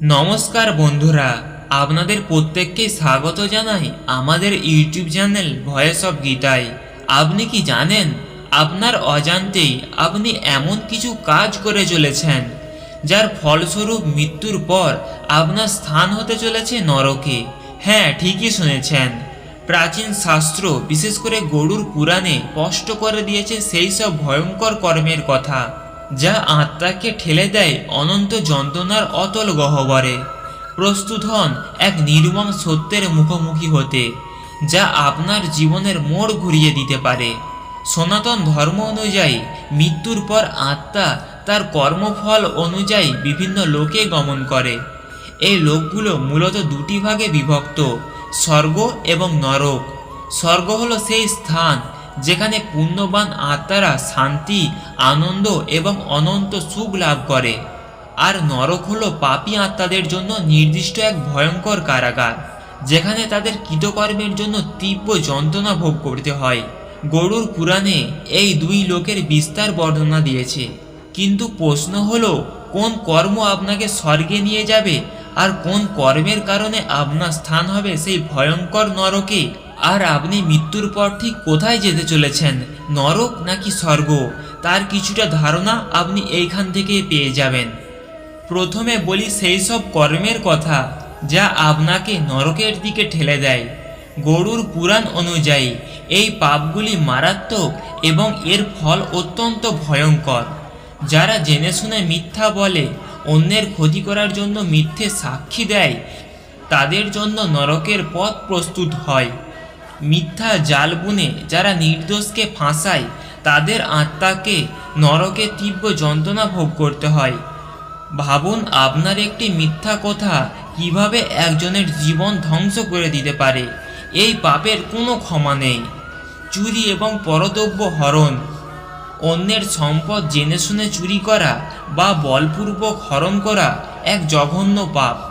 নমস্কার বন্ধুরা, আপনাদের প্রত্যেককে স্বাগত জানাই আমাদের ইউটিউব চ্যানেল ভয়েস অফ গীতায়। আপনি কি জানেন, আপনার অজান্তেই আপনি এমন কিছু কাজ করে চলেছেন, যার ফলস্বরূপ মৃত্যুর পর আপনার স্থান হতে চলেছে নরকে। হ্যাঁ ঠিকই শুনেছেন। প্রাচীন শাস্ত্র বিশেষ করে গরুর পুরাণে স্পষ্ট করে দিয়েছে সেই সব ভয়ঙ্কর কর্মের কথা। যা আত্মাকে ঠেলে দেয় অনন্ত যন্ত্রণার অতল গহ্বরে। প্রস্তুত হন এক নির্মম সত্যের মুখোমুখি হতে, যা আপনার জীবনের মোড় ঘুরিয়ে দিতে পারে। সনাতন ধর্ম অনুযায়ী মৃত্যুর পর আত্মা তার কর্মফল অনুযায়ী বিভিন্ন লোকে গমন করে। এই লোকগুলো মূলত দুটি ভাগে বিভক্ত, স্বর্গ এবং নরক। স্বর্গ হলো সেই স্থান যেখানে পুণ্যবান আত্মারা শান্তি, আনন্দ এবং অনন্ত সুখ লাভ করে। আর নরক হলো পাপী আত্মাদের জন্য নির্দিষ্ট এক ভয়ঙ্কর কারাগার, যেখানে তাদের কৃতকর্মের জন্য তীব্র যন্ত্রণা ভোগ করতে হয়। গরুর পুরাণে এই দুই লোকের বিস্তার বর্ণনা দিয়েছে। কিন্তু প্রশ্ন হলো, কোন কর্ম আপনাকে স্বর্গে নিয়ে যাবে? আর কোন কর্মের কারণে আপনার স্থান হবে সেই ভয়ঙ্কর নরকে? আর আপনি মৃত্যুর পর ঠিক কোথায় যেতে চলেছেন? নরক নাকি স্বর্গ? তার কিছুটা ধারণা আপনি এইখান থেকে পেয়ে যাবেন। প্রথমে বলি সেই সব কর্মের কথা যা আপনাকে নরকের দিকে ঠেলে দেয়। গরুর পুরাণ অনুযায়ী এই পাপগুলি মারাত্মক এবং এর ফল অত্যন্ত ভয়ঙ্কর। যারা জেনে শুনে মিথ্যা বলে অন্যের ক্ষতি করার জন্য মিথ্যে সাক্ষী দেয়, তাদের জন্য নরকের পথ প্রস্তুত হয়। মিথ্যা জাল বুনে যারা নির্দোষকে ফাঁসায়, তাদের আত্মাকে নরকে তীব্র যন্ত্রণা ভোগ করতে হয়। ভাবুন, আপনার একটি মিথ্যা কথা কীভাবে একজনের জীবন ধ্বংস করে দিতে পারে? এই পাপের কোনো ক্ষমা নেই। চুরি এবং পরদ্রব্য হরণ, অন্যের সম্পদ জেনে শুনে চুরি করা বা বলপূর্বক হরণ করা এক জঘন্য পাপ।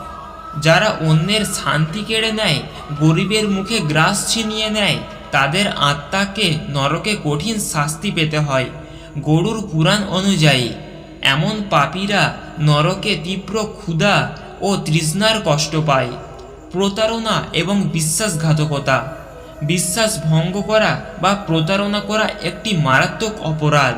যারা অন্যের শান্তি কেড়ে নেয়, গরিবের মুখে গ্রাস ছিনিয়ে নেয়, তাদের আত্মাকে নরকে কঠিন শাস্তি পেতে হয়। গরুর পুরাণ অনুযায়ী, এমন পাপীরা নরকে তীব্র ক্ষুধা ও তৃষ্ণার কষ্ট পায়। প্রতারণা এবং বিশ্বাসঘাতকতা। বিশ্বাস ভঙ্গ করা বা প্রতারণা করা একটি মারাত্মক অপরাধ,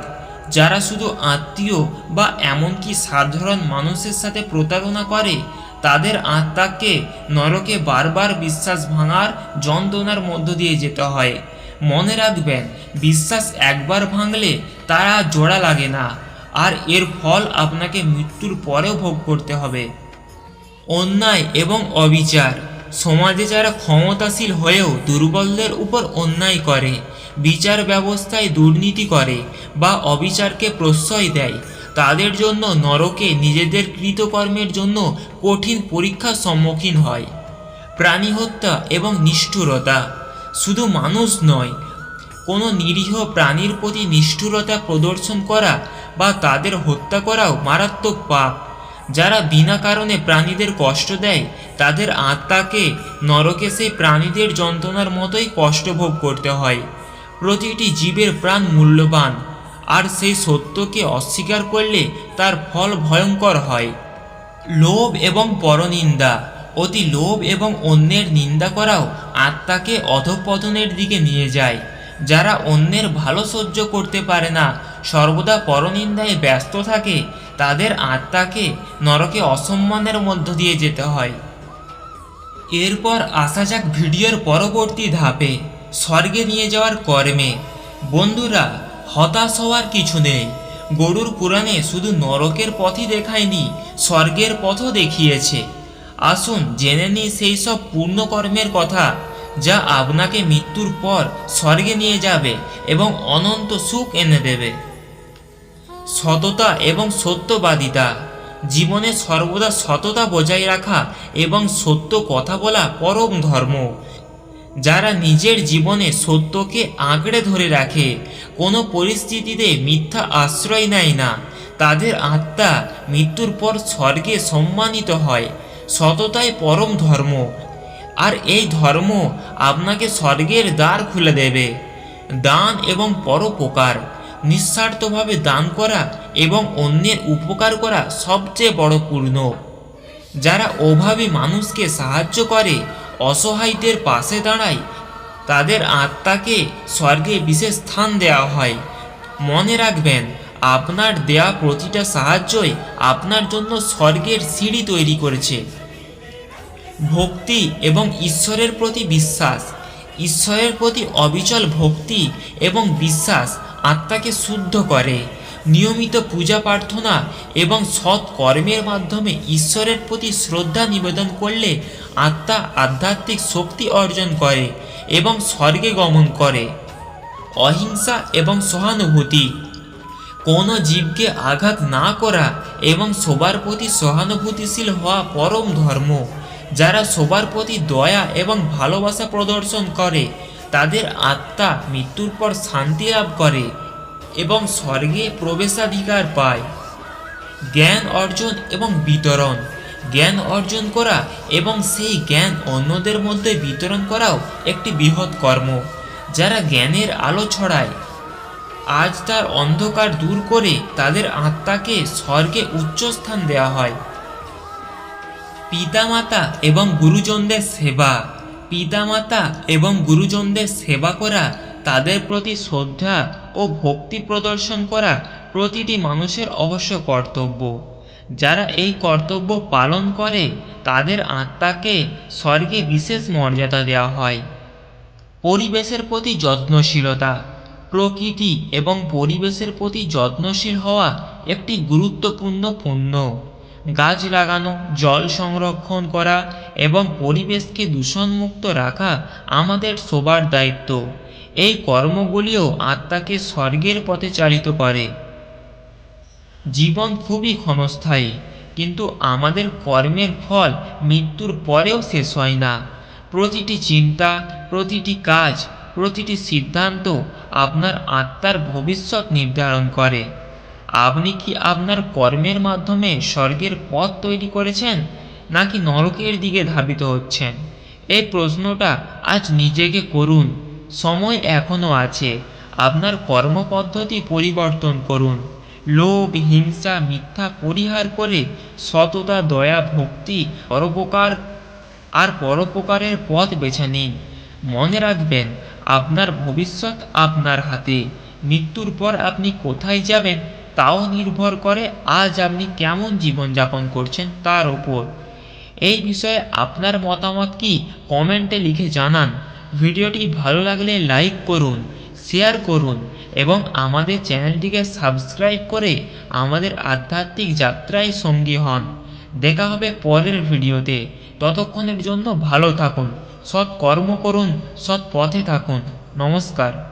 যারা শুধু আত্মীয় বা এমনকি সাধারণ মানুষের সাথে প্রতারণা করে তাদের আত্মাকে নরকে বারবার বিশ্বাস ভাঙার যন্ত্রণার মধ্য দিয়ে যেতে হয়। মনে রাখবেন, বিশ্বাস একবার ভাঙলে তারা জোড়া লাগে না, আর এর ফল আপনাকে মৃত্যুর পরেও ভোগ করতে হবে। অন্যায় এবং অবিচার, সমাজে যারা ক্ষমতাশীল হয়েও দুর্বলদের উপর অন্যায় করে, বিচার ব্যবস্থায় দুর্নীতি করে বা অবিচারকে প্রশ্রয় দেয় তাদের জন্য নরকে নিজেদের কৃতকর্মের জন্য কঠিন পরীক্ষার সম্মুখীন হয়। প্রাণী হত্যা এবং নিষ্ঠুরতা শুধু মানুষ নয়, কোনো নিরীহ প্রাণীর প্রতি নিষ্ঠুরতা প্রদর্শন করা বা তাদের হত্যা করাও মারাত্মক পাপ। যারা বিনা কারণে প্রাণীদের কষ্ট দেয়, তাদের আত্মাকে নরকে সেই প্রাণীদের যন্ত্রণার মতোই কষ্ট ভোগ করতে হয়। প্রতিটি জীবের প্রাণ মূল্যবান। আর সেই সত্যকে অস্বীকার করলে তার ফল ভয়ঙ্কর হয়। লোভ এবং পরনিন্দা, অতি লোভ এবং অন্যের নিন্দা করাও আত্মাকে অধঃপতনের দিকে নিয়ে যায়। যারা অন্যের ভালো সহ্য করতে পারে না, সর্বদা পরনিন্দায় ব্যস্ত থাকে, তাদের আত্মাকে নরকে অসম্মানের মধ্য দিয়ে যেতে হয়। এরপর আসা যাক ভিডিওর পরবর্তী ধাপে, স্বর্গে নিয়ে যাওয়ার কর্মে। বন্ধুরা হতাশ হওয়ার কিছু নেই। গরুর পুরাণে শুধু নরকের পথই দেখায়নি, স্বর্গের পথও দেখিয়েছে। আসুন জেনে নিই সেই সব পূর্ণকর্মের কথা, যা আপনাকে মৃত্যুর পর স্বর্গে নিয়ে যাবে এবং অনন্ত সুখ এনে দেবে। সততা এবং সত্যবাদিতা, জীবনে সর্বদা সততা বজায় রাখা এবং সত্য কথা বলা পরম ধর্ম। যারা নিজের জীবনে সত্যকে আঁকড়ে ধরে রাখে, কোনো পরিস্থিতিতে মিথ্যা আশ্রয় নেয় না। তাদের আত্মা মৃত্যুর পর স্বর্গে সম্মানিত হয়। সততাই পরম ধর্ম। আর এই ধর্ম আপনাকে স্বর্গের দ্বার খুলে দেবে। দান এবং পরোপকার। নিঃস্বার্থভাবে দান করা এবং অন্যের উপকার করা সবচেয়ে বড় পূর্ণ। যারা অভাবী মানুষকে সাহায্য করে অসহায়দের পাশে দাঁড়ায়। তাদের আত্মাকে স্বর্গে বিশেষ স্থান দেওয়া হয়। মনে রাখবেন, আপনার দেয়া প্রতিটা সাহায্যই আপনার জন্য স্বর্গের সিঁড়ি তৈরি করেছে। ভক্তি এবং ঈশ্বরের প্রতি বিশ্বাস। ঈশ্বরের প্রতি অবিচল ভক্তি এবং বিশ্বাস আত্মাকে শুদ্ধ করে। নিয়মিত পূজা প্রার্থনা এবং সৎ কর্মের মাধ্যমে ঈশ্বরের প্রতি শ্রদ্ধা নিবেদন করলে আত্মা আধ্যাত্মিক শক্তি অর্জন করে এবং স্বর্গে গমন করে। অহিংসা এবং সহানুভূতি। কোনো জীবকে আঘাত না করা এবং সবার প্রতি সহানুভূতিশীল হওয়া পরম ধর্ম। যারা সবার প্রতি দয়া এবং ভালোবাসা প্রদর্শন করে, তাদের আত্মা মৃত্যুর পর শান্তি লাভ করে। এবং স্বর্গে প্রবেশাধিকার পায়। জ্ঞান অর্জন এবং বিতরণ। জ্ঞান অর্জন করা এবং সেই জ্ঞান অন্যদের মধ্যে বিতরণ করাও একটি বৃহৎ কর্ম, যারা জ্ঞানের আলো ছড়ায়। আজ তার অন্ধকার দূর করে তাদের আত্মাকে স্বর্গে উচ্চস্থান দেওয়া হয়। পিতামাতা এবং গুরুজনদের সেবা। পিতামাতা এবং গুরুজনদের সেবা করা তাদের প্রতি শ্রদ্ধা ও ভক্তি প্রদর্শন করা প্রতিটি মানুষের অবশ্য কর্তব্য। যারা এই কর্তব্য পালন করে, তাদের আত্মাকে স্বর্গে বিশেষ মর্যাদা দেওয়া হয়। পরিবেশের প্রতি যত্নশীলতা, প্রকৃতি এবং পরিবেশের প্রতি যত্নশীল হওয়া একটি গুরুত্বপূর্ণ পণ্য। গাছ লাগানো, জল সংরক্ষণ করা এবং পরিবেশকে দূষণমুক্ত রাখা আমাদের সবার দায়িত্ব। এই কর্মগুলিও আত্মাকে স্বর্গের পথে চালিত করে। জীবন খুবই ক্ষণস্থায়ী, কিন্তু আমাদের কর্মের ফল মৃত্যুর পরেও শেষ হয় না। প্রতিটি চিন্তা, প্রতিটি কাজ, প্রতিটি সিদ্ধান্ত আপনার আত্মার ভবিষ্যৎ নির্ধারণ করে। আপনি কি আপনার কর্মের মাধ্যমে স্বর্গের পথ তৈরি করেছেন, নাকি নরকের দিকে ধাবিত হচ্ছেন? এই প্রশ্নটা আজ নিজেকে করুন। সময় এখনও আছে। আপনার কর্মপদ্ধতি পরিবর্তন করুন। লোভ, হিংসা, মিথ্যা পরিহার করে সততা, দয়া, ভক্তি পরোপকার আর পরোপকারের পথ বেছে নিন। মনে রাখবেন, আপনার ভবিষ্যৎ আপনার হাতে। মৃত্যুর পর আপনি কোথায় যাবেন তাও নির্ভর করে আজ আপনি কেমন জীবনযাপন করছেন তার ওপর এই বিষয়ে আপনার মতামত কি? কমেন্টে লিখে জানান। ভিডিওটি ভালো লাগলে লাইক করুন, শেয়ার করুন এবং আমাদের চ্যানেলটিকে সাবস্ক্রাইব করে আমাদের আধ্যাত্মিক যাত্রায় সঙ্গী হন। দেখা হবে পরের ভিডিওতে। ততক্ষণের জন্য ভালো থাকুন, সৎ কর্ম করুন, সৎ পথে থাকুন। নমস্কার।